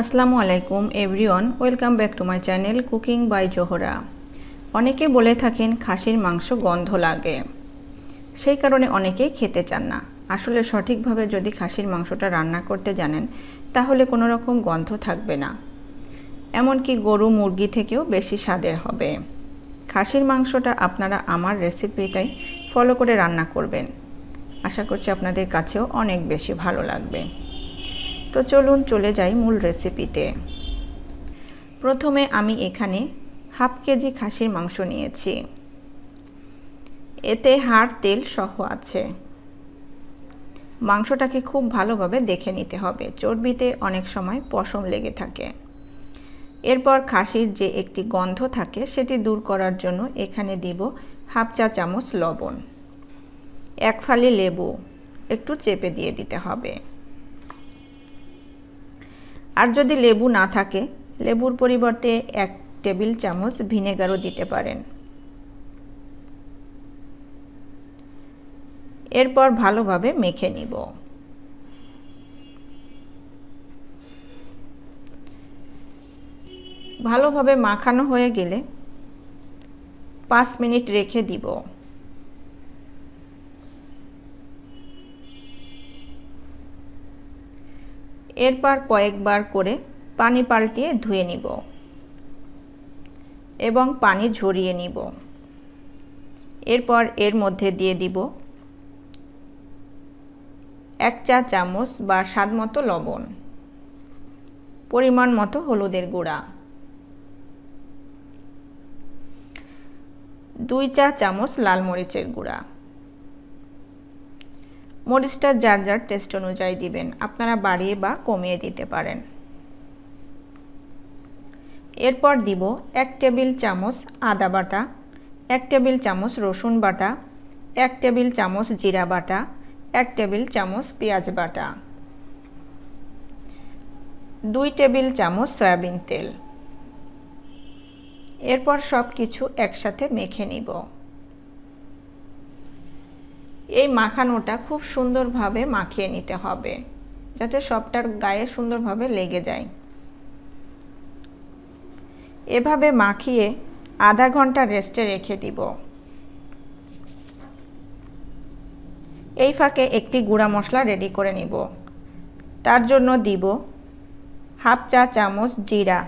আসসালামু আলাইকুম everyone welcome back to my channel cooking by Zohra অনেকে বলে থাকেন খাসির মাংস গন্ধ লাগে। সেই কারণে অনেকেই খেতে চান না। আসলে সঠিকভাবে যদি খাসির মাংসটা রান্না করতে জানেন, তাহলে কোনো রকম গন্ধ থাকবে না। এমনকি গরু মুরগি থেকেও বেশি স্বাদের হবে। খাসির মাংসটা আপনারা আমার রেসিপিটাই ফলো করে রান্না করবেন। আশা করছি আপনাদের কাছেও অনেক বেশি ভালো লাগবে। তো চলুন চলে যাই মূল রেসিপিতে প্রথমে আমি এখানে হাফ কেজি খাসির মাংস নিয়েছি। এতে হাড়, তেল সহ আছে। মাংসটাকে খুব ভালোভাবে দেখে নিতে হবে। চর্বিতে অনেক সময় পশম লেগে থাকে। এরপর খাসির যে একটি গন্ধ থাকে, সেটি দূর করার জন্য এখানে দিব হাফ চা চামচ লবণ। এক ফালি লেবু একটু চেপে দিয়ে দিতে হবে। আর যদি লেবু না থাকে, লেবুর পরিবর্তে এক টেবিল চামচ ভিনেগারও দিতে পারেন। এরপর ভালোভাবে মেখে নিব। ভালোভাবে মাখানো হয়ে গেলে পাঁচ মিনিট রেখে দিব। এরপর কয়েকবার করে পানি পাল্টিয়ে ধুয়ে নিব এবং পানি ঝরিয়ে নিব। এরপর এর মধ্যে দিয়ে দিব এক চা চামচ বা স্বাদ মতো লবণ, পরিমাণ মতো হলুদের গুঁড়া, দুই চা চামচ লাল মরিচের গুঁড়া মরিচটা যার যার টেস্ট অনুযায়ী দিবেন, আপনারা বাড়িয়ে বা কমিয়ে দিতে পারেন। এরপর দিব এক টেবিল চামচ আদা বাটা, এক টেবিল চামচ রসুন বাটা, এক টেবিল চামচ জিরা বাটা, এক টেবিল চামচ পেঁয়াজ বাটা। দুই টেবিল চামচ সয়াবিন তেল। এরপর সব কিছু একসাথে মেখে নিব। এই মাখানোটা খুব সুন্দরভাবে মাখিয়ে নিতে হবে, যাতে সবটার গায়ে সুন্দরভাবে লেগে যায়। এভাবে মাখিয়ে আধা ঘণ্টা রেস্টে রেখে দিব। এই ফাঁকে একটি গুঁড়া মশলা রেডি করে নিব। তার জন্য দিব হাফ চা চামচ জিরা,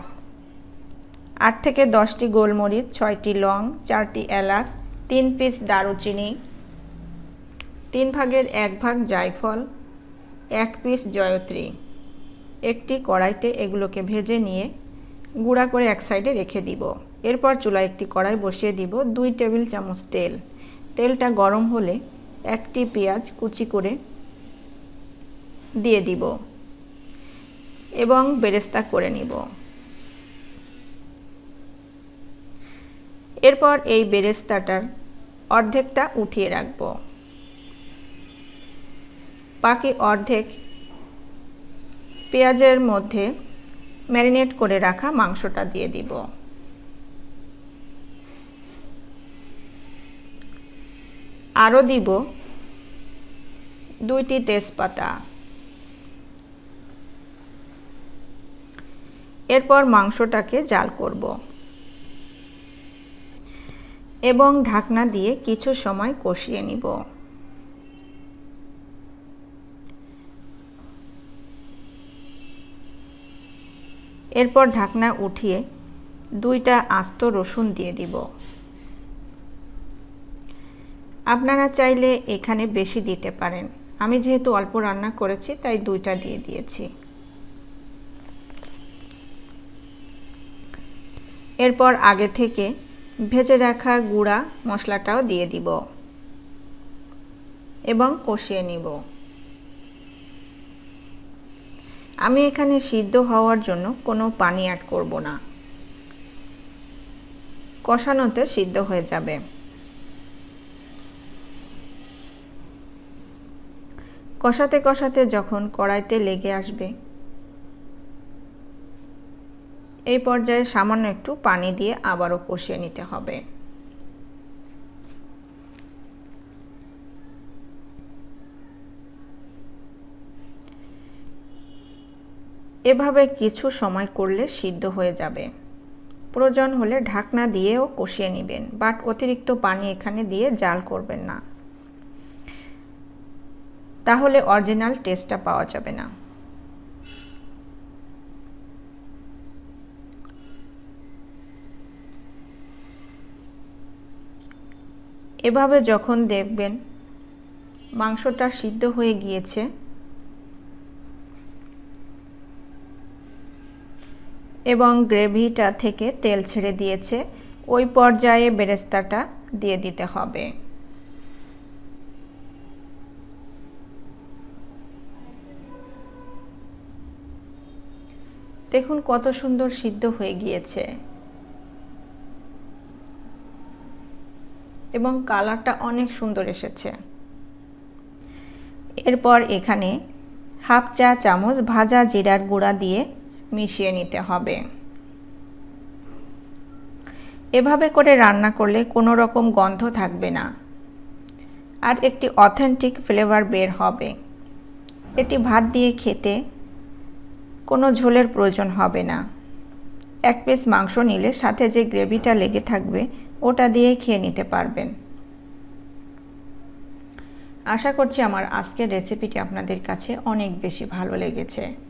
আট থেকে দশটি গোলমরিচ, ছয়টি লং, চারটি এলাচ, তিন পিস দারুচিনি তিন ভাগের এক ভাগ জায়ফল, এক পিস জয়ত্রী। একটি কড়াইতে এগুলোকে ভেজে নিয়ে গুঁড়া করে এক সাইডে রেখে দিব। এরপর চুলায় একটি কড়াই বসিয়ে দিব দুই টেবিল চামচ তেল। তেলটা গরম হলে একটি পেঁয়াজ কুচি করে দিয়ে দিব এবং বেরেস্তা করে নিব। এরপর এই বেরেস্তাটার অর্ধেকটা উঠিয়ে রাখব। বাকি অর্ধেক পেঁয়াজের মধ্যে ম্যারিনেট করে রাখা মাংসটা দিয়ে দিব। আরও দিব দুইটি তেজপাতা। এরপর মাংসটাকে জাল করব। এবং ঢাকনা দিয়ে কিছু সময় কষিয়ে নিব। এরপর ঢাকনা উঠিয়ে দুইটা আস্ত রসুন দিয়ে দিব। আপনারা চাইলে এখানে বেশি দিতে পারেন। আমি যেহেতু অল্প রান্না করেছি, তাই দুইটা দিয়ে দিয়েছি। এরপর আগে থেকে ভেজে রাখা গুঁড়া মশলাটাও দিয়ে দিব এবং কষিয়ে নিব। আমি এখানে সিদ্ধ হওয়ার জন্য কোনো পানি অ্যাড করব না। কষানোতে সিদ্ধ হয়ে যাবে। কষাতে কষাতে যখন কড়াইতে লেগে আসবে, এই পর্যায়ে সামান্য একটু পানি দিয়ে আবারও কষিয়ে নিতে হবে। এভাবে কিছু সময় করলে সিদ্ধ হয়ে যাবে। প্রয়োজন হলে ঢাকনা দিয়েও কষিয়ে নেবেন, বাট অতিরিক্ত পানি এখানে দিয়ে জাল করবেন না। তাহলে অরিজিনাল টেস্টটা পাওয়া যাবে না। এভাবে যখন দেখবেন মাংসটা সিদ্ধ হয়ে গিয়েছে এবং গ্রেভিটা থেকে তেল ছেড়ে দিয়েছে। ওই পর্যায়ে বেরেস্তাটা দিয়ে দিতে হবে। দেখুন কত সুন্দর সিদ্ধ হয়ে গিয়েছে। এবং কালারটা অনেক সুন্দর এসেছে। এরপর এখানে হাফ চা চামচ ভাজা জিরার গুঁড়া দিয়ে মিশিয়ে নিতে হবে। এভাবে করে রান্না করলে কোনো রকম গন্ধ থাকবে না। আর একটি অথেন্টিক ফ্লেভার বের হবে। এটি ভাত দিয়ে খেতে কোনো ঝোলের প্রয়োজন হবে না। এক পিস মাংস নিলে সাথে যে গ্রেভিটা লেগে থাকবে, ওটা দিয়ে খেয়ে নিতে পারবেন। আশা করছি আমার আজকের রেসিপিটি আপনাদের কাছে অনেক বেশি ভালো লেগেছে।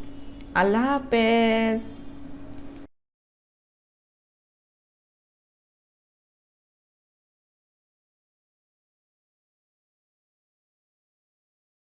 আল্লাহ হাফেজ।